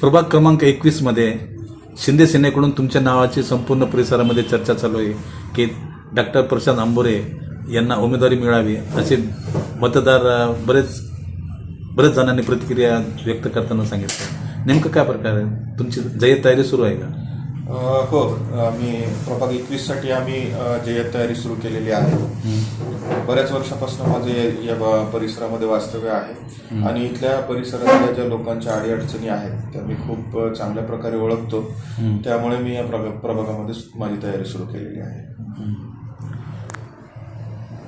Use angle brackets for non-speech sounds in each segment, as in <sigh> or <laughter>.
प्रभाग क्रमांक एकवीसमध्ये शिंदे सेनेकडून तुमच्या नावाची संपूर्ण परिसरामध्ये चर्चा चालू आहे की डॉक्टर प्रशांत आंबोरे यांना उमेदवारी मिळावी असे मतदार बरेच बरेच जणांनी प्रतिक्रिया व्यक्त करताना सांगितलं. नेमकं काय प्रकार आहे? तुमची जय तयारी सुरू आहे का? हो आम्ही प्रभाग एकवीससाठी आम्ही जय्यत तयारी सुरू केलेली आहे. बऱ्याच वर्षापासून माझे या- परिसरामध्ये वास्तव्य आहे. आणि इथल्या परिसरातल्या ज्या लोकांच्या अडीअडचणी आहेत त्या मी खूप चांगल्या प्रकारे ओळखतो. त्यामुळे मी या प्रभाग प्रभागामध्ये माझी तयारी सुरू केलेली आहे.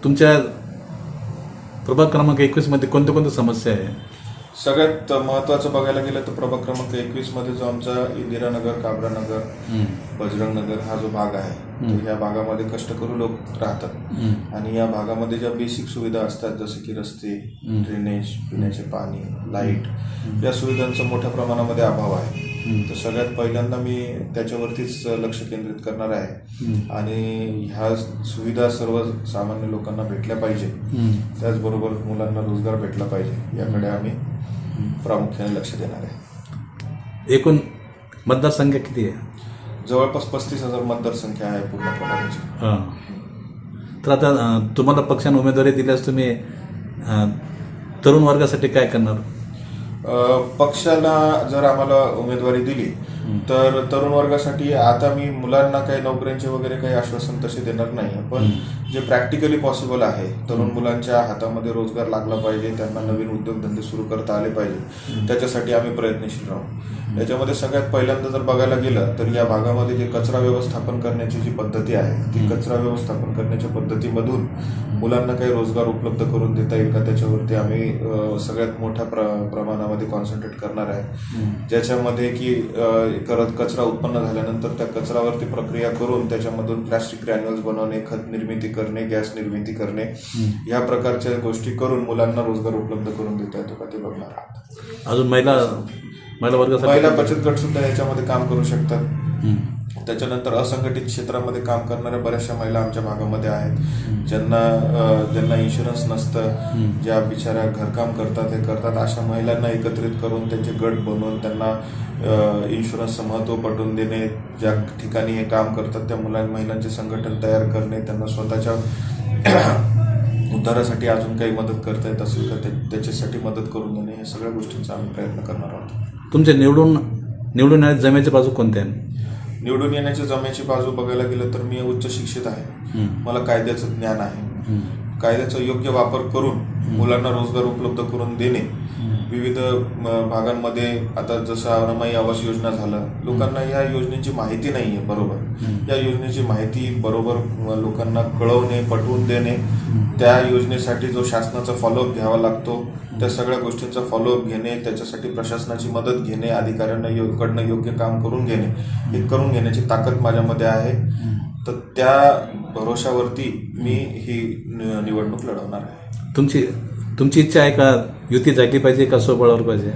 तुमच्या प्रभाग क्रमांक एकवीसमध्ये कोणत्या कोणत्या समस्या आहे? सगळ्यात महत्वाचं बघायला गेलं तर प्रभाग क्रमांक एकवीसमध्ये जो आमचा इंदिरानगर काबरानगर बजरंग नगर हा जो भाग आहे या भागामध्ये कष्टकरू लोक राहतात. आणि या भागामध्ये ज्या बेसिक सुविधा असतात जसे की रस्ते ड्रेनेज पिण्याचे पाणी लाइट या सुविधांचा मोठ्या प्रमाणामध्ये अभाव आहे. तर सगळ्यात पहिल्यांदा मी त्याच्यावरतीच लक्ष केंद्रित करणार आहे. आणि ह्या सुविधा सर्व सामान्य लोकांना भेटल्या पाहिजे. त्याचबरोबर मुलांना रोजगार भेटला पाहिजे. याकडे आम्ही प्रामुख्याने लक्ष देणार आहे. एकूण मतदारसंख्या किती आहे? जवळपास पस्तीस हजार मतदारसंख्या आहे पूर्ण प्रभागाची हां. तर आता तुम्हाला पक्षाने उमेदवारी दिल्यास तुम्ही तरुण वर्गासाठी काय करणार? पक्षाला जर आम्हाला उमेदवारी दिली तर तरुण वर्गासाठी आता मी मुलांना काही नोकऱ्यांचे वगैरे काही आश्वासन तसे देणार नाही पण जे प्रॅक्टिकली पॉसिबल आहे तरुण मुलांच्या हातामध्ये रोजगार लागला पाहिजे त्यांना नवीन उद्योगधंदे सुरू करता आले पाहिजे त्याच्यासाठी आम्ही प्रयत्नशील राहू. याच्यामध्ये सगळ्यात पहिल्यांदा जर बघायला गेलं तर या भागामध्ये जे कचरा व्यवस्थापन करण्याची जी पद्धती आहे ती कचरा व्यवस्थापन करण्याच्या पद्धतीमधून मुलांना काही रोजगार उपलब्ध करून देता येईल का त्याच्यावरती आम्ही सगळ्यात मोठ्या प्र प्रमाणामध्ये कॉन्सन्ट्रेट करणार आहे. ज्याच्यामध्ये की करत कचरा उत्पन्न झाल्यानंतर त्या कचऱ्यावरती प्रक्रिया करून त्याच्यामधून प्लास्टिक ग्रॅन्युअल्स बनवणे खत निर्मिती करणे गॅस निर्मिती करणे या प्रकारच्या गोष्टी करून मुलांना रोजगार उपलब्ध करून देता येतो का ते बघणार आहात. अजून महिला महिला वर्गासाठी महिला बचत गट सुद्धा याच्यामध्ये काम करू शकतात. त्याच्यानंतर असंघटित क्षेत्रामध्ये काम करणाऱ्या बऱ्याचशा महिला आमच्या भागामध्ये आहेत. ज्यांना ज्यांना इन्शुरन्स नसतं ज्या बिचाऱ्या घरकाम करतात हे करतात अशा महिलांना एकत्रित करून त्यांचे गट बनवून त्यांना इन्शुरन्सचं महत्त्व पटवून देणे ज्या ठिकाणी हे काम करतात त्या मुला महिलांचे संघटन तयार करणे त्यांना स्वतःच्या <coughs> उद्धारासाठी अजून काही मदत करता येत असेल तर त्याच्यासाठी मदत करून देणे या सगळ्या गोष्टींचा आम्ही प्रयत्न करणार आहोत. तुमचे निवडून निवडून जमेचे जमेच्या बाजू कोणत्या आहेत? निवडून येण्याची जमेची बाजू बघायला गेलं तर मी उच्च शिक्षित आहे. मला कायद्याचं ज्ञान आहे. कायद्याचा योग्य वापर करून मुलांना रोजगार उपलब्ध करून देणे. विविध भागांमध्ये आता जसं अनामाई आवास योजना झालं लोकांना या योजनेची माहिती नाही आहे बरोबर या योजनेची माहिती बरोबर लोकांना कळवणे पटवून देणे त्या योजनेसाठी जो शासनाचा फॉलोअप घ्यावा लागतो त्या सगळ्या गोष्टींचा फॉलोअप घेणे त्याच्यासाठी प्रशासनाची मदत घेणे अधिकाऱ्यांना कडनं योग्य काम करून घेणे हे करून घेण्याची ताकद माझ्यामध्ये आहे. तर त्या भरोशावरती मी ही निवडणूक लढवणार आहे. तुमची तुमची इच्छा आहे का युती जागली पाहिजे का स्वबळावर पाहिजे?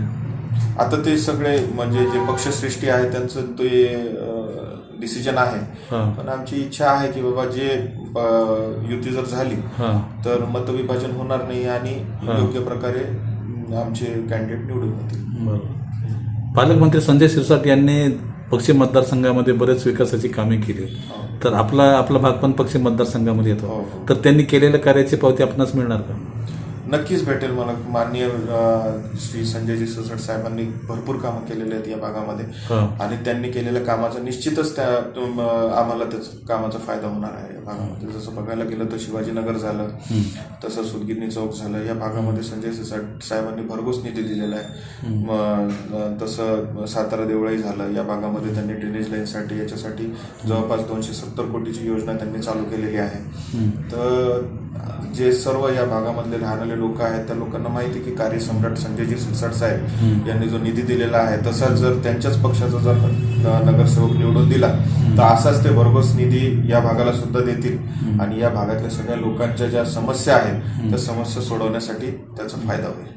आता ते सगळे म्हणजे जे पक्षश्रेष्ठी आहे त्यांचं ते डिसिजन आहे. हां. पण आमची इच्छा आहे की बाबा जे युती जर झाली हां. तर मतविभाजन होणार नाही आणि योग्य प्रकारे आमचे कॅन्डिडेट निवडून बरोबर पालकमंत्री संजय शिरसाट यांनी पश्चिम मतदारसंघामध्ये बरेच विकासाची कामे केली तर आपला आपला भाग पण पश्चिम मतदारसंघामध्ये हो, येतो हो. तर त्यांनी केलेल्या कार्याची पावती आपणास मिळणार का? नक्कीच भेटेल मला. माननीय श्री संजयजी सिरसाट साहेबांनी भरपूर कामं केलेली आहेत या भागामध्ये. आणि त्यांनी केलेल्या कामाचा निश्चितच त्या आम्हाला त्याचा कामाचा फायदा होणार आहे या भागामध्ये. जसं बघायला गेलं तर शिवाजीनगर झालं तसं सुदगिरणी चौक झालं. या भागामध्ये संजय सिरसाट साहेबांनी भरघोस निधी दिलेला आहे. तसं सातारा देवळाई झालं. या भागामध्ये त्यांनी ड्रेनेज लाईनसाठी याच्यासाठी जवळपास दोनशे सत्तर कोटीची योजना त्यांनी चालू केलेली आहे. तर जे सर्व या भागामधले राहणारे लोक आहेत त्या लोकांना माहिती की कार्यसम्राट संजयजी सिरसाट साहेब यांनी जो निधी दिलेला आहे तसाच जर त्यांच्याच पक्षाचा जर नगरसेवक निवडून दिला तर असाच ते भरघोस निधी या भागाला सुद्धा देतील. आणि या भागातल्या सगळ्या लोकांच्या ज्या समस्या आहेत त्या समस्या सोडवण्यासाठी त्याचा फायदा होईल.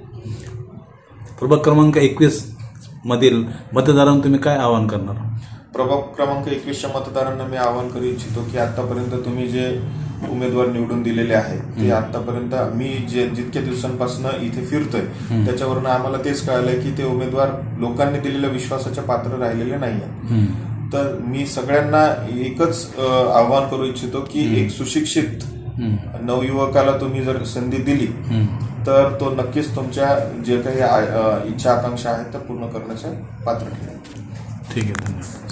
प्रभाग क्रमांक एकवीस मधील मतदारांना तुम्ही काय आवाहन करणार? प्रभाग क्रमांक एकवीसच्या मतदारांना मी आवाहन करू इच्छितो की आतापर्यंत तुम्ही जे उमेदवार निवडून दिलेले आहेत. ते आतापर्यंत मी जे जितक्या दिवसांपासून इथे फिरतोय त्याच्यावरून आम्हाला तेच कळालंय की ते उमेदवार लोकांनी दिलेल्या विश्वासाच्या पात्र राहिलेले नाही तर मी सगळ्यांना एकच आवाहन करू इच्छितो की एक सुशिक्षित नवयुवकाला तुम्ही जर संधी दिली तर तो नक्कीच तुमच्या जे काही इच्छा आकांक्षा आहेत त्या पूर्ण करण्याच्या पात्र ठीक आहे धन्यवाद.